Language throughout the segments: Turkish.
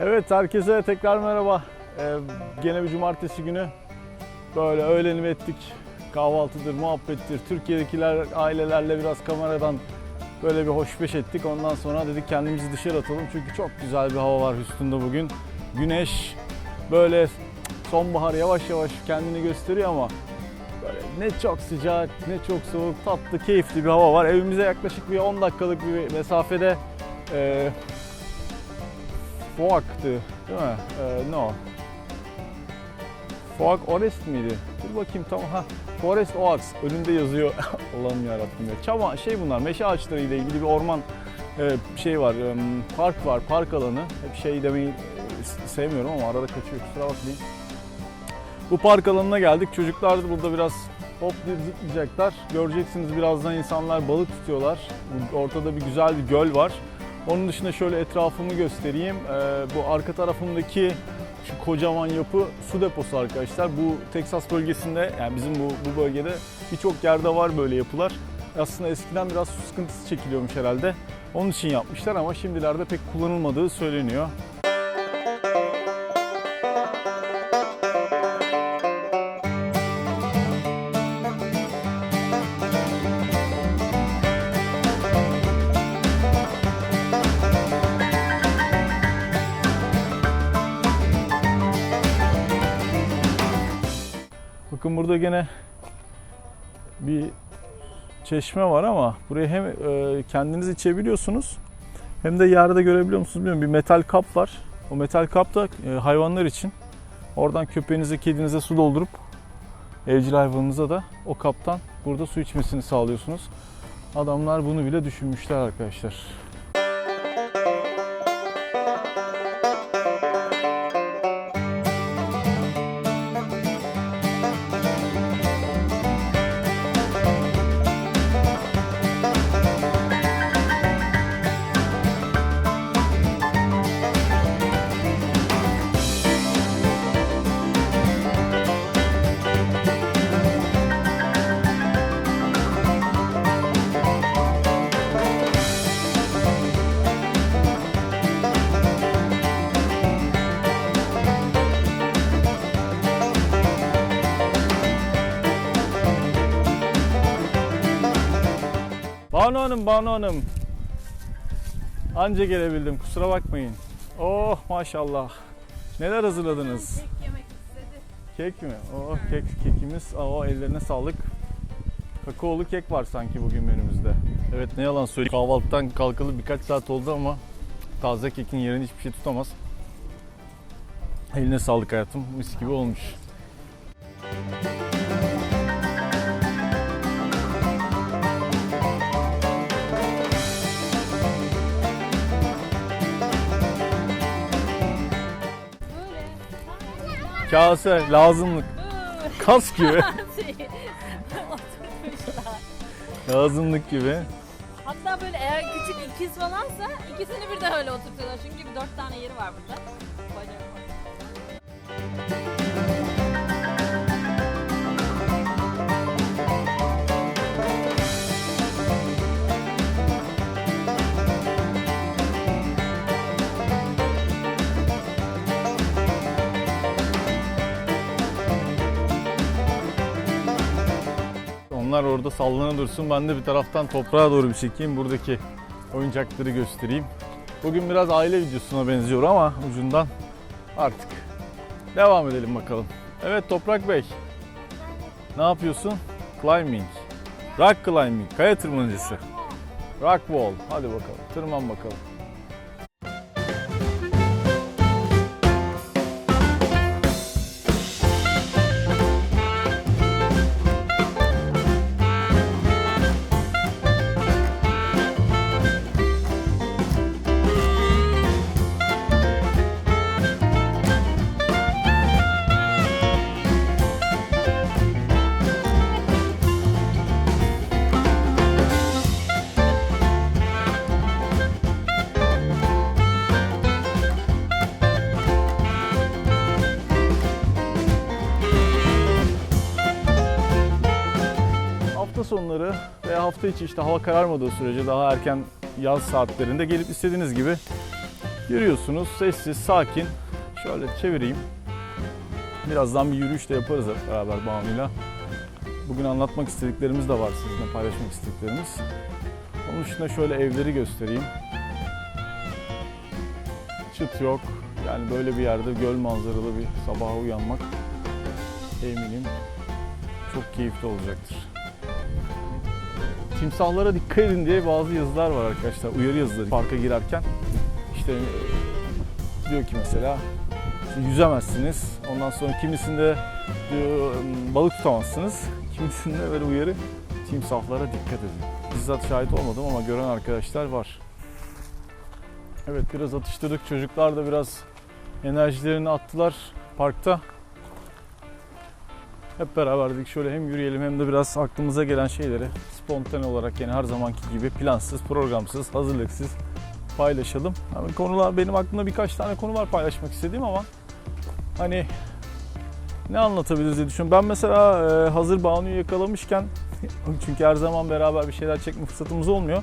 Evet herkese tekrar merhaba. Ee, gene bir cumartesi günü böyle öğlenimi ettik. Kahvaltıdır, muhabbettir. Türkiye'dekiler ailelerle biraz kameradan böyle bir hoşbeş ettik. Ondan sonra dedik kendimizi dışarı atalım. Çünkü çok güzel bir hava var üstünde bugün. Güneş böyle sonbahar yavaş yavaş kendini gösteriyor ama böyle ne çok sıcak ne çok soğuk tatlı keyifli bir hava var. Evimize yaklaşık bir 10 dakikalık bir mesafede e, Foak'tı değil mi? Ee, no. Foak Orest miydi? Dur bakayım tamam ha. Forest Oaks önünde yazıyor. Allah'ım yarabbim ya. Çama şey bunlar meşe ağaçları ile ilgili bir orman e, şey var. e, park var. Park alanı. Hep şey demeyi e, sevmiyorum ama arada kaçıyor. Kusura bakmayın. Bu park alanına geldik. Çocuklar da burada biraz hop diye zıplayacaklar. Göreceksiniz birazdan insanlar balık tutuyorlar. Ortada bir güzel bir göl var. Onun dışında şöyle etrafımı göstereyim. Ee, bu arka tarafımdaki şu kocaman yapı su deposu arkadaşlar. Bu Teksas bölgesinde yani bizim bu, bu bölgede birçok yerde var böyle yapılar. Aslında eskiden biraz su sıkıntısı çekiliyormuş herhalde. Onun için yapmışlar ama şimdilerde pek kullanılmadığı söyleniyor. Burada gene bir çeşme var ama buraya hem e, kendiniz içebiliyorsunuz hem de yerde görebiliyor musunuz bilmiyorum bir metal kap var. O metal kap da e, hayvanlar için. Oradan köpeğinize, kedinize su doldurup evcil hayvanınıza da o kaptan burada su içmesini sağlıyorsunuz. Adamlar bunu bile düşünmüşler arkadaşlar. Hanım, Banu Hanım. Anca gelebildim, kusura bakmayın. Oh maşallah. Neler hazırladınız? Kek yemek istedi. Kek mi? Oh kek, kekimiz. Aa, ellerine sağlık. Kakaolu kek var sanki bugün menümüzde. Evet ne yalan söyleyeyim. Kahvaltıdan kalkalı birkaç saat oldu ama taze kekin yerini hiçbir şey tutamaz. Eline sağlık hayatım. Mis gibi olmuş. Kase, lazımlık. Kas gibi. Oturtmuşlar. lazımlık gibi. Hatta böyle eğer küçük ikiz falansa ikisini birden öyle oturtuyorlar. Çünkü bir dört tane yeri var burada. Kocaman. Onlar orada sallana dursun. Ben de bir taraftan toprağa doğru bir çekeyim. Buradaki oyuncakları göstereyim. Bugün biraz aile videosuna benziyor ama ucundan artık devam edelim bakalım. Evet Toprak Bey. Ne yapıyorsun? Climbing. Rock climbing. Kaya tırmanıcısı. Rock wall. Hadi bakalım. Tırman bakalım. Hafta içi işte hava kararmadığı sürece daha erken yaz saatlerinde gelip istediğiniz gibi Yürüyorsunuz sessiz, sakin. Şöyle çevireyim. Birazdan bir yürüyüş de yaparız hep beraber Banu'yla. Bugün anlatmak istediklerimiz de var sizinle paylaşmak istediklerimiz. Onun dışında şöyle evleri göstereyim. Çıt yok. Yani böyle bir yerde göl manzaralı bir sabaha uyanmak eminim çok keyifli olacaktır. Timsahlara dikkat edin diye bazı yazılar var arkadaşlar. Uyarı yazıları parka girerken. İşte diyor ki mesela yüzemezsiniz. Ondan sonra kimisinde diyor balık tutamazsınız. Kimisinde böyle uyarı timsahlara dikkat edin. Bizzat şahit olmadım ama gören arkadaşlar var. Evet biraz atıştırdık. Çocuklar da biraz enerjilerini attılar parkta. Hep beraber dedik şöyle hem yürüyelim hem de biraz aklımıza gelen şeyleri spontane olarak yani her zamanki gibi plansız, programsız, hazırlıksız paylaşalım. Yani konular benim aklımda birkaç tane konu var paylaşmak istediğim ama hani ne anlatabiliriz diye düşünüyorum. Ben mesela e, hazır Banu'yu yakalamışken çünkü her zaman beraber bir şeyler çekme fırsatımız olmuyor.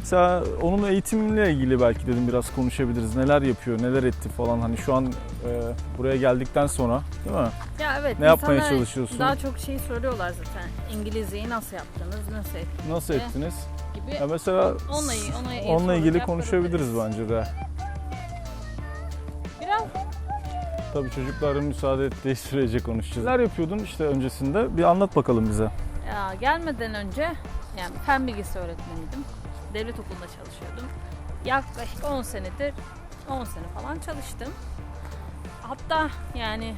Mesela onun eğitimiyle ilgili belki dedim biraz konuşabiliriz. Neler yapıyor, neler etti falan. Hani şu an e, buraya geldikten sonra değil mi? Ya evet. Ne yapmaya çalışıyorsun? Daha çok şey soruyorlar zaten. İngilizceyi nasıl yaptınız, nasıl ettiniz Nasıl ettiniz? gibi. Ya mesela Onunla, onunla, onunla ilgili konuşabiliriz bence de. Biraz Tabii çocukların müsaade ettiği sürece konuşacağız. Neler yapıyordun işte öncesinde? Bir anlat bakalım bize. ya, gelmeden önce yani fen bilgisi öğretmeniydim. Devlet okulunda çalışıyordum. Yaklaşık 10 senedir 10 sene falan çalıştım. Hatta yani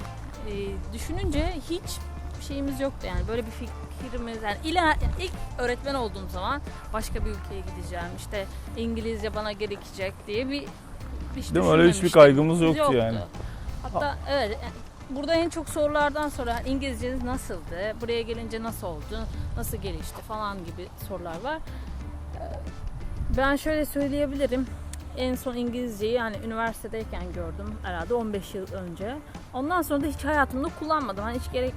e, düşününce hiç şeyimiz yoktu yani böyle bir fikrimiz yani ila yani ilk öğretmen olduğum zaman başka bir ülkeye gideceğim işte İngilizce bana gerekecek diye bir hiç Değil mi? Öyle hiçbir kaygımız yoktu yani. Hatta evet burada en çok sorulardan sonra İngilizceniz nasıldı? Buraya gelince nasıl oldu? Nasıl gelişti falan gibi sorular var. Ben şöyle söyleyebilirim. En son İngilizceyi hani üniversitedeyken gördüm herhalde 15 yıl önce. Ondan sonra da hiç hayatımda kullanmadım. Hani hiç gerek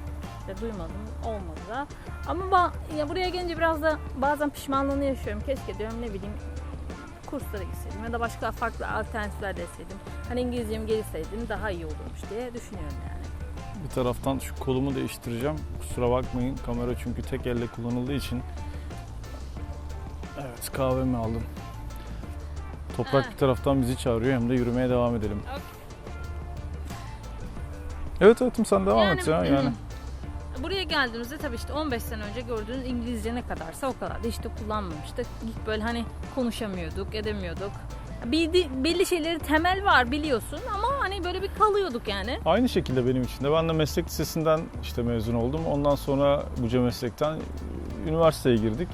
de duymadım. Olmadı da. Ama ya buraya gelince biraz da bazen pişmanlığını yaşıyorum. Keşke diyorum ne bileyim kurslara gitseydim ya da başka farklı alternatifler deseydim. Hani İngilizcem gelişseydim daha iyi olurmuş diye düşünüyorum yani. Bir taraftan şu kolumu değiştireceğim. Kusura bakmayın kamera çünkü tek elle kullanıldığı için. Evet kahvemi aldım. Toprak bir taraftan bizi çağırıyor hem de yürümeye devam edelim. Okey. Evet hayatım sen devam Yani- et ya yani. Buraya geldiğimizde tabii işte 15 sene önce gördüğünüz İngilizce ne kadarsa o kadar da işte kullanmamıştık. İlk böyle hani konuşamıyorduk, edemiyorduk. Bildi, belli şeyleri temel var biliyorsun ama hani böyle bir kalıyorduk yani. Aynı şekilde benim için de. Ben de meslek lisesinden işte mezun oldum. Ondan sonra Buca Meslek'ten üniversiteye girdik.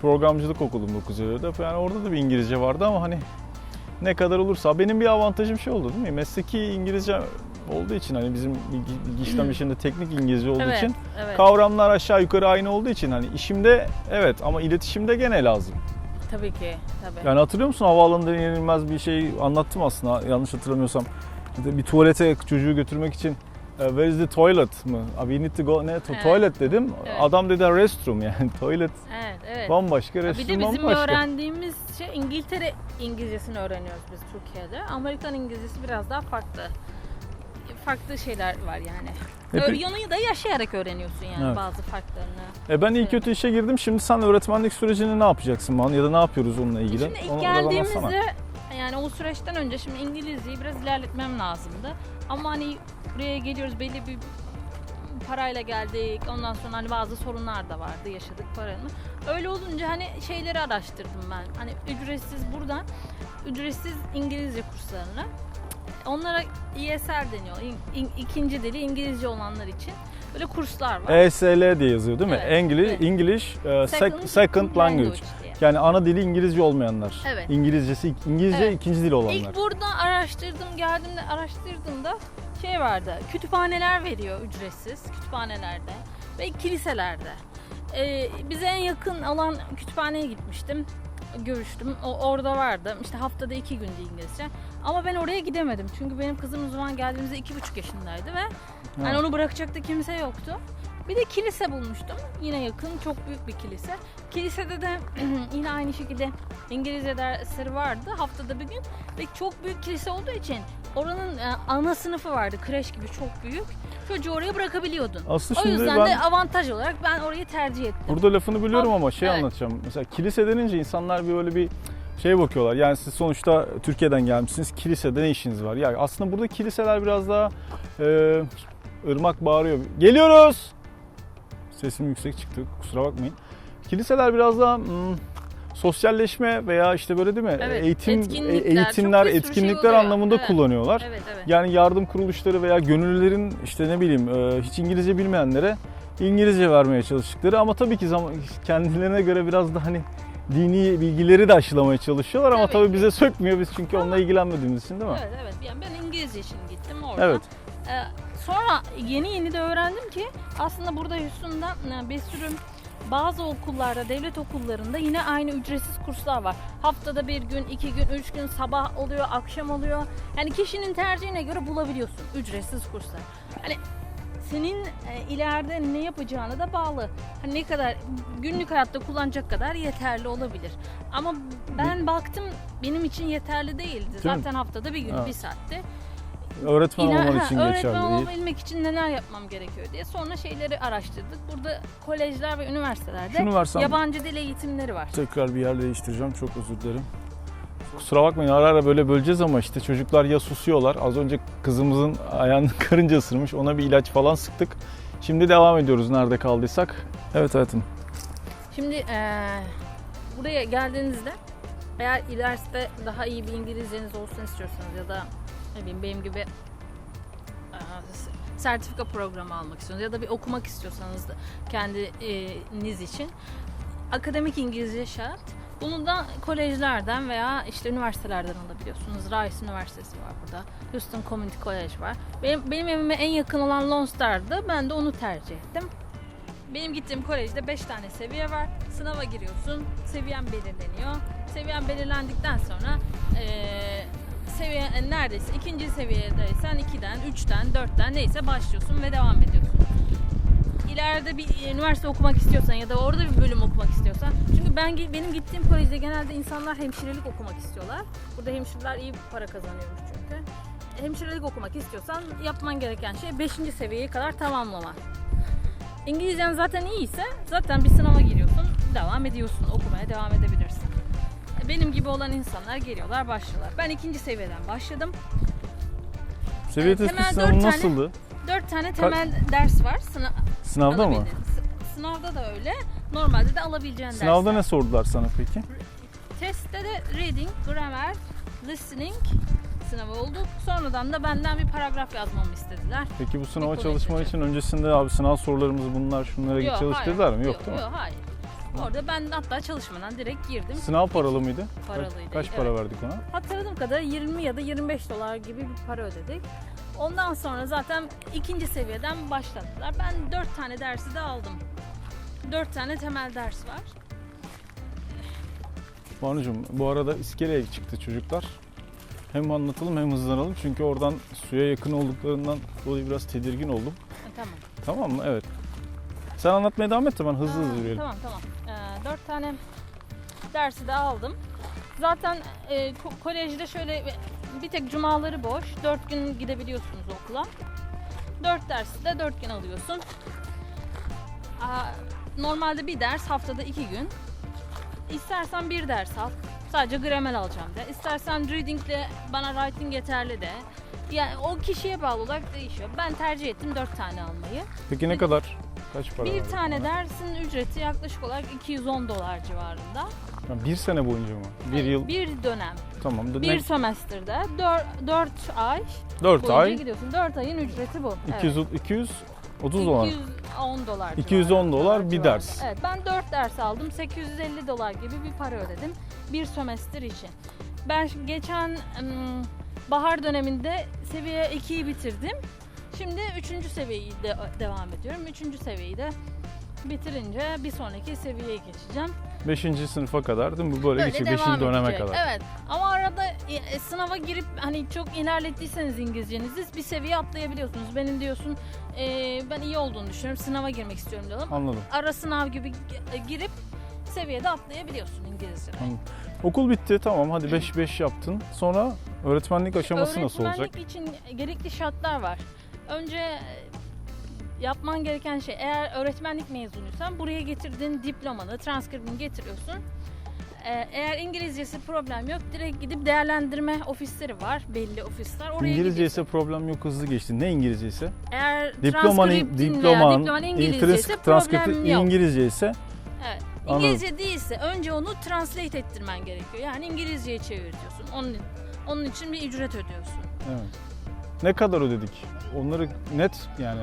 Programcılık okudum 9 yılda. Yani orada da bir İngilizce vardı ama hani ne kadar olursa benim bir avantajım şey oldu değil mi? Mesleki İngilizce olduğu için hani bizim bilgi, işlem işinde teknik İngilizce olduğu evet, için evet. kavramlar aşağı yukarı aynı olduğu için hani işimde evet ama iletişimde gene lazım. tabii ki, tabii. Yani hatırlıyor musun havaalanında yenilmez bir şey anlattım aslında yanlış hatırlamıyorsam. Bir tuvalete çocuğu götürmek için where is the toilet mı? Abi we need to go ne? To- Evet. Tuvalet dedim. Evet. Adam dedi restroom yani toilet Evet, evet. bambaşka restroom Bir de bizim bambaşka. öğrendiğimiz şey İngiltere İngilizcesini öğreniyoruz biz Türkiye'de. Amerikan İngilizcesi biraz daha farklı. Farklı şeyler var yani. Pe- Onu da yaşayarak öğreniyorsun yani Evet. bazı farklarını. E ben iyi Evet. kötü işe girdim. Şimdi sen öğretmenlik sürecini ne yapacaksın bana ya da ne yapıyoruz onunla ilgili? Şimdi ilk Onu geldiğimizde yani o süreçten önce şimdi İngilizceyi biraz ilerletmem lazımdı. Ama hani buraya geliyoruz belli bir parayla geldik. Ondan sonra hani bazı sorunlar da vardı yaşadık paranın. Öyle olunca hani şeyleri araştırdım ben. Hani ücretsiz buradan ücretsiz İngilizce kurslarını. Onlara ESL deniyor. İn- in- ikinci dili İngilizce olanlar için. Böyle kurslar var. ESL diye yazıyor değil mi? Evet, English, evet. English e, sec- second, language. diye. Yani ana dili İngilizce olmayanlar. Evet. İngilizcesi İngilizce Evet. ikinci dil olanlar. İlk burada araştırdım, geldiğimde araştırdığımda şey vardı. Kütüphaneler veriyor ücretsiz kütüphanelerde ve kiliselerde. Ee, bize en yakın alan kütüphaneye gitmiştim. Görüştüm. O orada vardı. İşte haftada iki gündü İngilizce. Ama ben oraya gidemedim. Çünkü benim kızım o zaman geldiğimizde iki buçuk yaşındaydı ve Ha. onu bırakacak da kimse yoktu. Bir de kilise bulmuştum. Yine yakın, çok büyük bir kilise. Kilisede de yine aynı şekilde İngilizce dersleri vardı haftada bir gün ve çok büyük kilise olduğu için oranın e, ana sınıfı vardı kreş gibi çok büyük. Çocuğu oraya bırakabiliyordun. Aslında O yüzden ben de avantaj olarak ben orayı tercih ettim. burada lafını biliyorum ama şey Evet. anlatacağım. Mesela kilise denince insanlar bir böyle bir şey bakıyorlar. Yani siz sonuçta Türkiye'den gelmişsiniz. Kilisede ne işiniz var? Yani aslında burada kiliseler biraz daha e, ırmak bağırıyor. Geliyoruz. Sesim yüksek çıktı. Kusura bakmayın. Kiliseler biraz daha hmm, sosyalleşme veya işte böyle değil mi? Evet, Eğitim etkinlikler, eğitimler, çok bir sürü şey etkinlikler oluyor. anlamında Evet. kullanıyorlar. Evet evet. Yani yardım kuruluşları veya gönüllülerin işte ne bileyim e, hiç İngilizce bilmeyenlere İngilizce vermeye çalıştıkları ama tabii ki zaman kendilerine göre biraz da hani dini bilgileri de aşılamaya çalışıyorlar ama Tabii tabii ki. bize sökmüyor biz çünkü onunla ilgilenmediğimiz için değil mi? Evet evet. Yani ben İngilizce için gittim orada. Evet. Ee, sonra yeni yeni de öğrendim ki aslında burada Houston'da e, bir sürü bazı okullarda, devlet okullarında yine aynı ücretsiz kurslar var. Haftada bir gün, iki gün, üç gün sabah oluyor, akşam oluyor. Yani kişinin tercihine göre bulabiliyorsun ücretsiz kurslar. Hani senin e, ileride ne yapacağına da bağlı. Hani ne kadar günlük hayatta kullanacak kadar yeterli olabilir. Ama ben baktım benim için yeterli değildi. Zaten haftada bir gün, Evet. bir saatte. Öğretmen İler- olman ha, için öğretmen geçerli değil. olabilmek için neler yapmam gerekiyor diye sonra şeyleri araştırdık. Burada kolejler ve üniversitelerde Şunu versem yabancı dil eğitimleri var. tekrar bir yer değiştireceğim çok özür dilerim. Kusura bakmayın ara ara böyle böleceğiz ama işte çocuklar ya susuyorlar. Az önce kızımızın ayağını karınca ısırmış ona bir ilaç falan sıktık. Şimdi devam ediyoruz nerede kaldıysak. Evet hayatım. Şimdi eee, buraya geldiğinizde eğer ileride daha iyi bir İngilizceniz olsun istiyorsanız ya da ne bileyim benim gibi eee, sertifika programı almak istiyorsanız ya da bir okumak istiyorsanız da kendiniz için akademik İngilizce şart. Bunu da kolejlerden veya işte üniversitelerden alabiliyorsunuz. Rice Üniversitesi var burada. Houston Community College var. Benim, benim evime en yakın olan Lone Star'dı. Ben de onu tercih ettim. Benim gittiğim kolejde 5 tane seviye var. Sınava giriyorsun. Seviyen belirleniyor. Seviyen belirlendikten sonra eee seviye e, neredeyse ikinci seviyedeysen 2'den, 3'ten, 4'ten neyse başlıyorsun ve devam ediyorsun. İleride bir üniversite okumak istiyorsan ya da orada bir bölüm okumak istiyorsan çünkü ben benim gittiğim kolejde genelde insanlar hemşirelik okumak istiyorlar. Burada hemşireler iyi para kazanıyormuş çünkü. Hemşirelik okumak istiyorsan yapman gereken şey 5. seviyeye kadar tamamlaman. İngilizcen zaten iyiyse zaten bir sınava giriyorsun, devam ediyorsun, okumaya devam edebilirsin. Benim gibi olan insanlar geliyorlar, başlıyorlar. Ben ikinci seviyeden başladım. Seviye Evet, temel sınavı dört tane- nasıldı? Dört tane temel ders var. Sınav, Sınavda mı? Sınavda da öyle. Normalde de alabileceğin Sınavda dersler. ne sordular sana peki? Testte de reading, grammar, listening sınavı oldu. Sonradan da benden bir paragraf yazmamı istediler. Peki bu sınava kolejde. için öncesinde abi sınav sorularımız bunlar şunlara git çalış dediler mi? Yok, değil mi? Yok, hayır. Orada ben hatta çalışmadan direkt girdim. Sınav paralı mıydı? Paralıydı, Kaç, para evet. verdik ona? Hatırladığım kadar 20 ya da 25 dolar gibi bir para ödedik. Ondan sonra zaten ikinci seviyeden başladılar. Ben 4 tane dersi de aldım. 4 tane temel ders var. Banucuğum bu arada iskeleye çıktı çocuklar. Hem anlatalım hem hızlanalım çünkü oradan suya yakın olduklarından dolayı biraz tedirgin oldum. E, tamam. Tamam mı? Evet. Sen anlatmaya devam et de ben hızlı Aa, hızlı yürüyelim. Tamam tamam. Ee, 4 tane dersi de aldım. Zaten e, ko- kolejde şöyle bir tek cumaları boş. 4 gün gidebiliyorsunuz okula. 4 dersi de 4 gün alıyorsun. Aa, normalde bir ders haftada 2 gün. İstersen bir ders al. Sadece gramer alacağım de. İstersen readingle bana writing yeterli de. Yani o kişiye bağlı olarak değişiyor. Ben tercih ettim 4 tane almayı. Peki ne kadar? Kaç para Bir verdik tane dersin ücreti yaklaşık olarak 210 dolar civarında. Ha, Bir sene boyunca mı? Bir yıl. Bir dönem. Tamam. Bir Ne? sömestrde 4, ay 4 boyunca ay. gidiyorsun. 4 ayın ücreti bu. 200, 230 dolar. 210 dolar. 210 civarında, dolar bir civarında. ders. Evet ben 4 ders aldım. 850 dolar gibi bir para ödedim. Bir sömestr için. Ben geçen ım, bahar döneminde seviye 2'yi bitirdim. Şimdi 3. seviyeyi de devam ediyorum. 3. seviyeyi de bitirince bir sonraki seviyeye geçeceğim. 5. sınıfa kadar değil mi? Bu böyle, Böyle geçiyor. 5. devam döneme edecek. kadar. Evet. Ama arada e, sınava girip hani çok ilerlettiyseniz İngilizcenizi bir seviye atlayabiliyorsunuz. Benim diyorsun e, ben iyi olduğunu düşünüyorum. Sınava girmek istiyorum diyorum. Anladım. Ara sınav gibi gi- girip seviyede atlayabiliyorsun İngilizce'de. Okul bitti tamam hadi 5-5 yaptın. Sonra öğretmenlik aşaması nasıl olacak? Öğretmenlik için gerekli şartlar var. Önce e, yapman gereken şey eğer öğretmenlik mezunuysan buraya getirdiğin diplomanı, transkribini getiriyorsun. Ee, Eğer İngilizcesi problem yok direkt gidip değerlendirme ofisleri var belli ofisler oraya İngilizce gidiyorsun. problem yok hızlı geçti. Ne İngilizcesi? Eğer veya diploman, diploman İngilizce ise problem yok. İngilizce ise Evet. Anladım. İngilizce değilse önce onu translate ettirmen gerekiyor. Yani İngilizceye çevirtiyorsun. Onun onun için bir ücret ödüyorsun. evet. Ne kadar ödedik? Onları net yani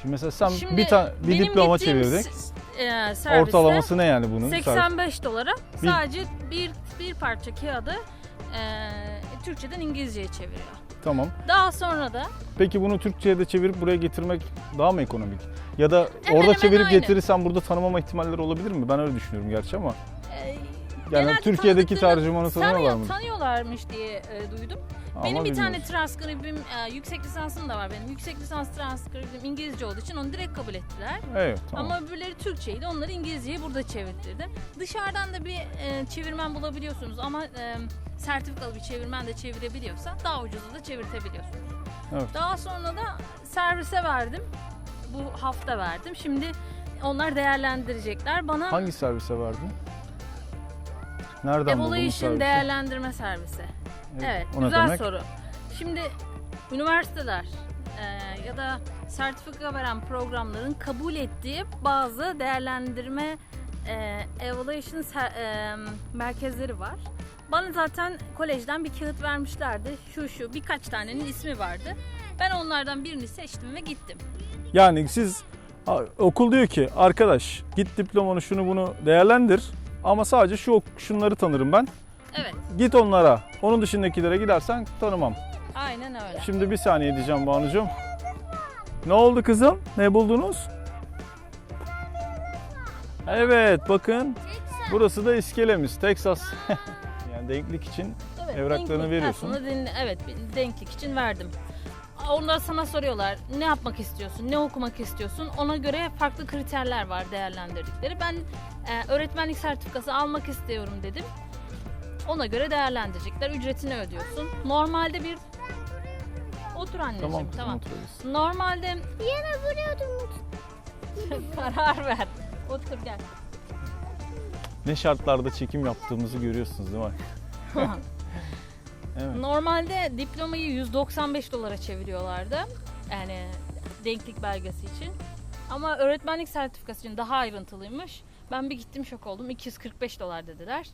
Şimdi mesela sen Şimdi bir tane bir benim diploma gittiğim çevirdik. s- e, serviste Ortalaması ne yani bunun? 85 dolara Bir- sadece bir bir parça kağıdı e, Türkçeden İngilizceye çeviriyor. Tamam. Daha sonra da Peki bunu Türkçe'ye de çevirip buraya getirmek daha mı ekonomik? Ya da Hemen orada hemen çevirip aynı. getirirsen burada tanımama ihtimalleri olabilir mi? Ben öyle düşünüyorum gerçi ama. e, Yani genelde Türkiye'deki tanıdıklarını- tercümanı tanıyorlar tanıyor- mı? Tanıyorlarmış diye e, duydum. Ama benim bir tane bilmiyoruz. transkribim, e, yüksek lisansım da var benim. Yüksek lisans transkribim İngilizce olduğu için onu direkt kabul ettiler. Evet tamam. Ama öbürleri Türkçeydi. Onları İngilizceye burada çevirtirdim. Dışarıdan da bir e, çevirmen bulabiliyorsunuz ama e, sertifikalı bir çevirmen de çevirebiliyorsa daha ucuza da çevirtebiliyorsunuz. Evet. Daha sonra da servise verdim. Bu hafta verdim. Şimdi onlar değerlendirecekler. Bana Hangi servise verdin? Nereden buldun bu Evaluation servisi? değerlendirme servisi. Evet, o ne güzel demek? soru. Şimdi üniversiteler e, ya da sertifika veren programların kabul ettiği bazı değerlendirme e, evaluation ser- e, merkezleri var. Bana zaten kolejden bir kağıt vermişlerdi. Şu şu birkaç tanenin ismi vardı. Ben onlardan birini seçtim ve gittim. Yani siz okul diyor ki arkadaş git diplomanı şunu bunu değerlendir ama sadece şu şunları tanırım ben. Evet, Git onlara. Onun dışındakilere gidersen tanımam. aynen öyle. Şimdi bir saniye diyeceğim Banucuğum. Ne oldu kızım? Ne buldunuz? Evet bakın burası da iskelemiz Texas. yani denklik için Evet, Evraklarını denklik veriyorsun. aslında evet, denklik için verdim. Onlar sana soruyorlar ne yapmak istiyorsun, ne okumak istiyorsun. Ona göre farklı kriterler var değerlendirdikleri. Ben e, öğretmenlik sertifikası almak istiyorum dedim. Ona göre değerlendirecekler. Ücretini ödüyorsun. Normalde bir Otur anneciğim tamam tamam. kızım oturabilirsin. Normalde Yine buraya durmuş. karar ver. Otur gel. Ne şartlarda çekim yaptığımızı görüyorsunuz değil mi? Evet. Normalde diplomayı 195 dolara çeviriyorlardı. Yani denklik belgesi için. Ama öğretmenlik sertifikası için daha ayrıntılıymış. Ben bir gittim şok oldum. 245 dolar dediler.